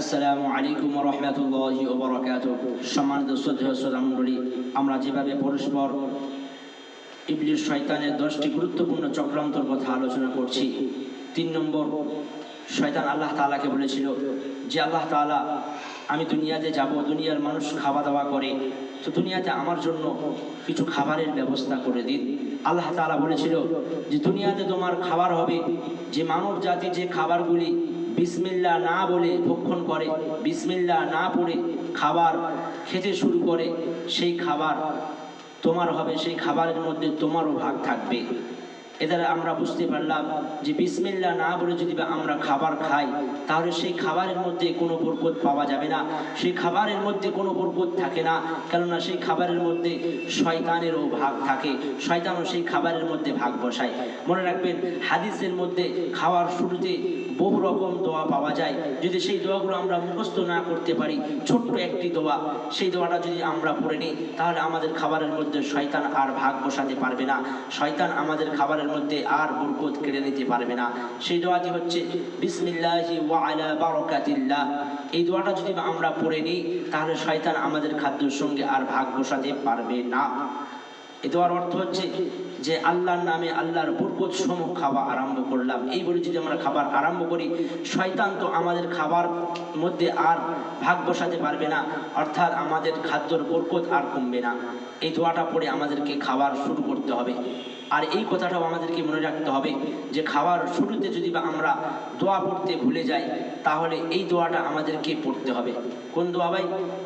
আসসালামু আলাইকুম রহমতুল্লাহি ওবরাকাত। সম্মানিত আমরা যেভাবে পরস্পর ইবলিশ শয়তানের দশটি গুরুত্বপূর্ণ চক্রান্তর কথা আলোচনা করছি, তিন নম্বর, শয়তান আল্লাহ তাআলাকে বলেছিল যে, আল্লাহ তাআলা, আমি দুনিয়াতে যাব, দুনিয়ার মানুষ খাওয়া দাওয়া করে, তো দুনিয়াতে আমার জন্য কিছু খাবারের ব্যবস্থা করে দিন। আল্লাহ তাআলা বলেছিল যে, দুনিয়াতে তোমার খাবার হবে, যে মানব জাতি যে খাবারগুলি বিসমিল্লা না বলে ভক্ষণ করে বিসমিল্লা না পড়ে খাবার খেতে শুরু করে, সেই খাবার তোমার হবে, সেই খাবারের মধ্যে তোমারও ভাগ থাকবে। এ দ্বারা আমরা বুঝতে পারলাম যে বিসমিল্লা না বলে যদি আমরা খাবার খাই, তাহলে সেই খাবারের মধ্যে কোনো বরকত পাওয়া যাবে না। সেই খাবারের মধ্যে কোনো বরকত থাকে না, কেননা সেই খাবারের মধ্যে শয়তানেরও ভাগ থাকে। শয়তানও সেই খাবারের মধ্যে ভাগ বসায়। মনে রাখবেন, হাদিসের মধ্যে খাওয়ার শুরুতে বহু রকম দোয়া পাওয়া যায়। যদি সেই দোয়াগুলো আমরা মুখস্থ না করতে পারি, ছোট্ট একটি দোয়া, সেই দোয়াটা যদি আমরা পড়ে নিই, তাহলে আমাদের খাবারের মধ্যে শয়তান আর ভাগ বসাতে পারবে না। শয়তান আমাদের খাবারের মধ্যে আর বরকত কেড়ে নিতে পারবে না। সেই দোয়াটি হচ্ছে, বিসমিল্লাহি ওয়া আলা বারাকাতিল্লাহ। এই দোয়াটা যদি আমরা পড়ে নিই, তাহলে শয়তান আমাদের খাদ্যের সঙ্গে আর ভাগ বসাতে পারবে না। এ দেওয়ার অর্থ হচ্ছে যে আল্লাহর নামে আল্লাহর বরকত সমূহ খাওয়া আরম্ভ করলাম। এই বলে যদি আমরা খাবার আরম্ভ করি, শয়তান তো আমাদের খাবার মধ্যে আর ভাগ বসাতে পারবে না, অর্থাৎ আমাদের খাদ্যর বরকত আর কমবে না। এই দোয়াটা পড়ে আমাদেরকে খাবার শুরু করতে হবে। আর এই কথাটাও আমাদেরকে মনে রাখতে হবে যে খাওয়ার শুরুতে যদি বা আমরা দোয়া পড়তে ভুলে যাই, তাহলে এই দোয়াটা আমাদেরকে পড়তে হবে। কোন দোয়া ভাই?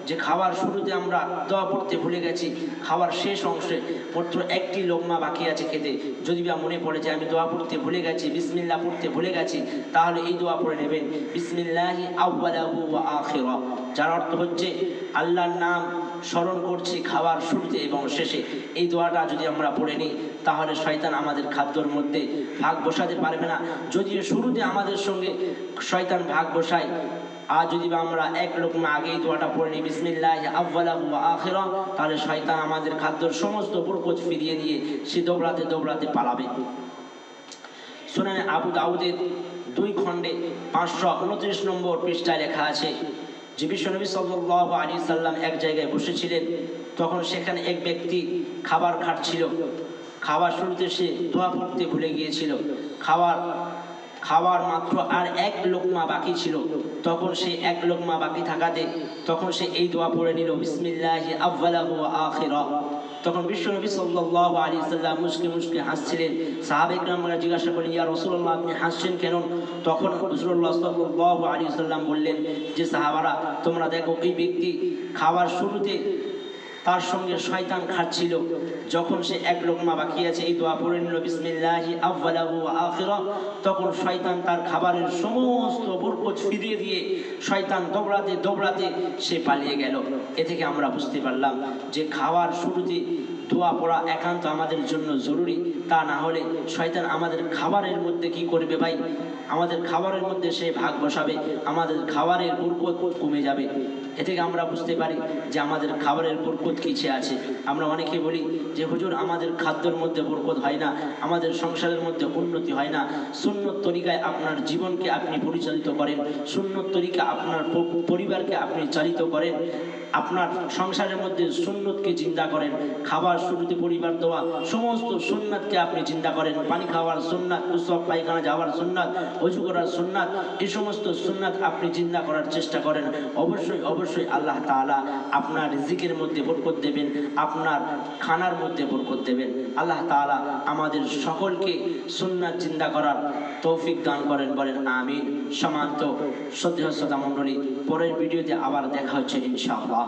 যে খাওয়ার শুরুতে আমরা দোয়া পড়তে ভুলে গেছি, খাওয়ার শেষ অংশে মাত্র একটি লোকমা বাকি আছে খেতে। যদি বা মনে পড়ে যে আমি দোয়া পড়তে ভুলে গেছি বিসমিল্লা পড়তে ভুলে গেছি, তাহলে এই দোয়া পড়ে নেবেন। বিসমিল্লাহি আউ্বালাহু আখিরা। যার অর্থ হচ্ছে আল্লাহর নাম স্মরণ করছি খাওয়ার শুরুতে এবং শেষে। এই দোয়াটা যদি আমরা পড়ে নিই, তাহলে শয়তান আমাদের খাদ্যর মধ্যে ভাগ বসাতে পারবে না। যদিও শুরুতে আমাদের সঙ্গে শয়তান ভাগ বসায় আর যদি আমরা এক লোকমা আগেই দোয়াটা পড়ে নিই, বিসমিল্লাহ আউ্বালাহু ওয়া আখিরা, তাহলে শয়তান আমাদের খাদ্যর সমস্ত বরকত ফিরিয়ে দিয়ে সে দৌড়াতে দৌড়াতে পালাবে। শুনেন আবু দাউদের দুই খণ্ডে পাঁচশো উনত্রিশ নম্বর পৃষ্ঠায় লেখা আছে, যে বিশ্বনবী সাল্লাহ আলী সাল্লাম এক জায়গায় বসেছিলেন, তখন সেখানে এক ব্যক্তি খাবার খাচ্ছিল খাবার শুরুতে সে দোয়া পড়তে ভুলে গিয়েছিল। খাবার খাওয়ার মাত্র আর এক লোকমা বাকি ছিল। তখন সে এক লোকমা বাকি থাকাতে তখন সে এই দোয়া পড়ে নিল, বিসমিল্লাহ আব্বালাহ আখের। তখন বিশ্বনবী সাল্লাহ আলী সাল্লাম মুসকে মুসকে হাসছিলেন। সাহাবেক আমরা জিজ্ঞাসা করেন ইয়া রসুল্লাহ আপনি হাসছেন কেন? তখন রসুল্লাহ সাল্লাহ আলী সাল্লাম বললেন যে, সাহাবারা, তোমরা দেখো, এই ব্যক্তি খাওয়ার শুরুতে তার সঙ্গে শয়তান খাচ্ছিল। যখন সে এক লোকমা বাকি আছে, এই দোয়া পড়ে নিল বিসমিল্লাহি আউ্বালাহু আখিরা। তখন শয়তান তার খাবারের সমস্ত বরকত ফিরিয়ে দিয়ে শয়তান দৌড়াতে দৌড়াতে সে পালিয়ে গেল। এ থেকে আমরা বুঝতে পারলাম যে খাওয়ার শুরুতে দোয়া পড়া একান্ত আমাদের জন্য জরুরি। তা না হলে শয়তান আমাদের খাবারের মধ্যে কি করবে ভাই? আমাদের খাবারের মধ্যে সে ভাগ বসাবে, আমাদের খাবারের বরকত কমে যাবে। এ থেকে আমরা বুঝতে পারি যে আমাদের খাবারের বরকত কিছু আছে। আমরা অনেকে বলি যে, হুজুর, আমাদের খাদ্যের মধ্যে বরকত হয় না, আমাদের সংসারের মধ্যে উন্নতি হয় না। সুন্নত তরিকায় আপনার জীবনকে আপনি পরিচালিত করেন, সুন্নত তরিকা আপনার পরিবারকে আপনি চালিত করেন, আপনার সংসারের মধ্যে সুন্নতকে চিন্তা করেন, খাবার শুরুতে পরিবার দেওয়া সমস্ত সুন্নাতকে আপনি চিন্তা করেন। পানি খাওয়ার সুন্নাত, উৎসব, পায়খানা যাওয়ার সুন্নাত, অজু করার সুন্নাত এই সমস্ত সুন্নাত আপনি চিন্তা করার চেষ্টা করেন। অবশ্যই অবশ্যই আল্লাহ তাআলা আপনার রিজিকের মধ্যে বরকত দেবেন, আপনার খানার মধ্যে বরকত দেবেন। আল্লাহ তাআলা আমাদের সকলকে সুন্নাত চিন্তা করার তৌফিক দান করেন, বলেন আমিন। সমান্ত শ্রোতা মণ্ডলী, পরের ভিডিওতে আবার দেখা হচ্ছে ইনশাআল্লাহ।